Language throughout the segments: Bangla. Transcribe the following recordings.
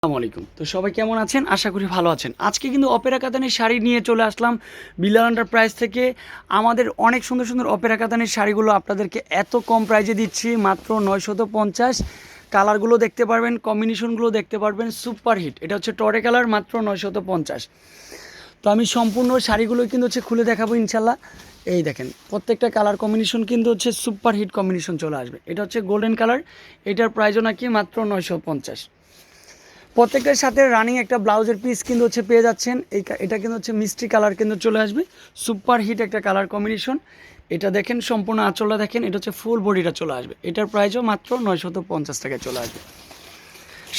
আসসালামু আলাইকুম। তো সবাই কেমন আছেন? আশা করি ভালো আছেন। আজকে কিন্তু অপেরা কাতানের শাড়ি নিয়ে চলে আসলাম বিলাল এন্টারপ্রাইজ থেকে। আমাদের অনেক সুন্দর সুন্দর অপেরা কাতানের শাড়িগুলো আপনাদেরকে এত কম প্রাইজে দিচ্ছি, মাত্র নয়শত পঞ্চাশ। কালারগুলো দেখতে পারবেন কম্বিনেশনগুলো দেখতে পারবেন সুপার হিট এটা হচ্ছে টরে কালার মাত্র নয়শত পঞ্চাশ। তো আমি সম্পূর্ণ শাড়িগুলো কিন্তু হচ্ছে খুলে দেখাবো ইনশাল্লাহ। এই দেখেন, প্রত্যেকটা কালার কম্বিনেশন কিন্তু হচ্ছে সুপার হিট কম্বিনেশন চলে আসবে। এটা হচ্ছে গোল্ডেন কালার এটার প্রাইজও নাকি মাত্র নয়শো পঞ্চাশ। প্রত্যেকটার সাথে রানিং একটা ব্লাউজের পিস কিন্তু হচ্ছে পেয়ে যাচ্ছেন। এই এটা কিন্তু হচ্ছে মিষ্টি কালার কিন্তু চলে আসবে। সুপার হিট একটা কালার কম্বিনেশন এটা দেখেন, সম্পূর্ণ আঁচলটা দেখেন, এটা হচ্ছে ফুল বডিটা চলে আসবে। এটার প্রাইসও মাত্র নয়শত পঞ্চাশ টাকায় চলে আসবে।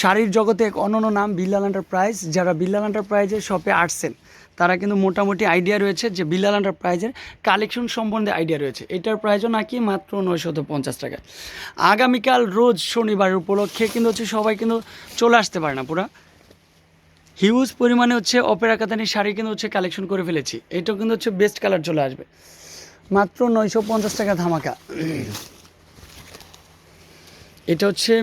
শাড়ির জগতে এক অনন্য নাম বিল্লাল এন্টারপ্রাইজ, যারা বিল্লাল এন্টারপ্রাইজের শপে আসছেন, তারা কিন্তু মোটামুটি আইডিয়া রয়েছে যে বিল্লাল এন্টারপ্রাইজের কালেকশন সম্বন্ধে আইডিয়া রয়েছে। এটার প্রাইসও নাকি মাত্র নয়শত পঞ্চাশ টাকা। আগামীকাল রোজ শনিবার উপলক্ষে কিন্তু হচ্ছে সবাই কিন্তু চলে আসতে পারে না পুরা। হিউজ পরিমাণে হচ্ছে অপেরা কাতানি শাড়ি কিন্তু হচ্ছে কালেকশন করে ফেলেছি। এটাও কিন্তু হচ্ছে বেস্ট কালার চলে আসবে। মাত্র নয়শো পঞ্চাশ টাকা ধামাকা। এটা হচ্ছে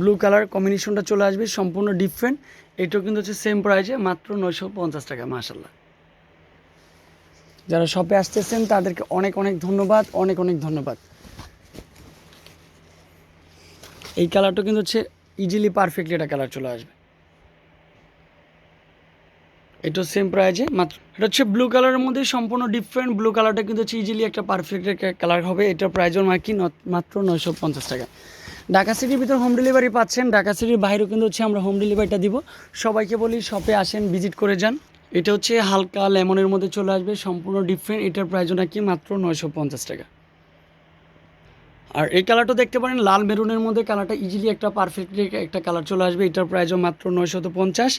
ব্লু কালার কম্বিনেশনটা চলে আসবে, সম্পূর্ণ ডিফারেন্ট এটাও কিন্তু হচ্ছে সেম প্রাইজে মাত্র নয়শো পঞ্চাশ টাকা মাসাল্লাহ যারা শপে আসতেছেন, তাদেরকে অনেক অনেক ধন্যবাদ, অনেক অনেক ধন্যবাদ। এই কালারটা কিন্তু হচ্ছে ইজিলি পারফেক্টলি একটা কালার চলে আসবে। এটা সেম প্রাইজে মাত্র, এটা হচ্ছে ব্লু কালারের মধ্যে সম্পূর্ণ ডিফারেন্ট ব্লু কালারটা কিন্তু হচ্ছে ইজিলি একটা পারফেক্ট কালার হবে। এটার প্রাইজও নাকি মাত্র নয়শো পঞ্চাশ টাকা। ঢাকা সিটির ভিতর হোম ডেলিভারি পাচ্ছেন। ঢাকা সিটির বাইরেও কিন্তু হচ্ছে আমরা হোম ডেলিভারিটা দিব। সবাইকে বলি শপে আসেন ভিজিট করে যান। এটা হচ্ছে হালকা লেমনের মধ্যে চলে আসবে, সম্পূর্ণ ডিফারেন্ট এটার প্রাইজও নাকি মাত্র নয়শো পঞ্চাশ টাকা। আর এই কালারটা দেখতে পারেন, লাল মেরুনের মধ্যে কালারটা ইজিলি একটা পারফেক্টলি একটা কালার চলে আসবে। এটার প্রাইসও মাত্র নয়শত পঞ্চাশ।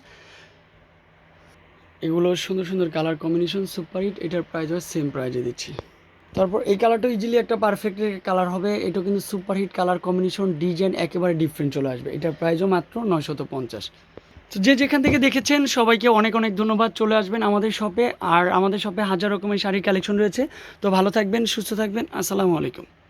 এগুলো সুন্দর সুন্দর কালার কম্বিনেশন সুপার হিট এটার প্রাইস হয় সেম প্রাইজে দিচ্ছি। তারপর এই কালারটা ইজিলি একটা পারফেক্ট কালার হবে। এটা কিন্তু সুপারহিট কালার কম্বিনেশন ডিজাইন একেবারে ডিফারেন্ট চলে আসবে। এটার প্রাইসও মাত্র নয়শত পঞ্চাশ। তো যে যেখান থেকে দেখেছেন, সবাইকে অনেক অনেক ধন্যবাদ। চলে আসবেন আমাদের শপে আর আমাদের শপে হাজার রকমের শাড়ির কালেকশন রয়েছে। তো ভালো থাকবেন, সুস্থ থাকবেন। আসসালামু আলাইকুম।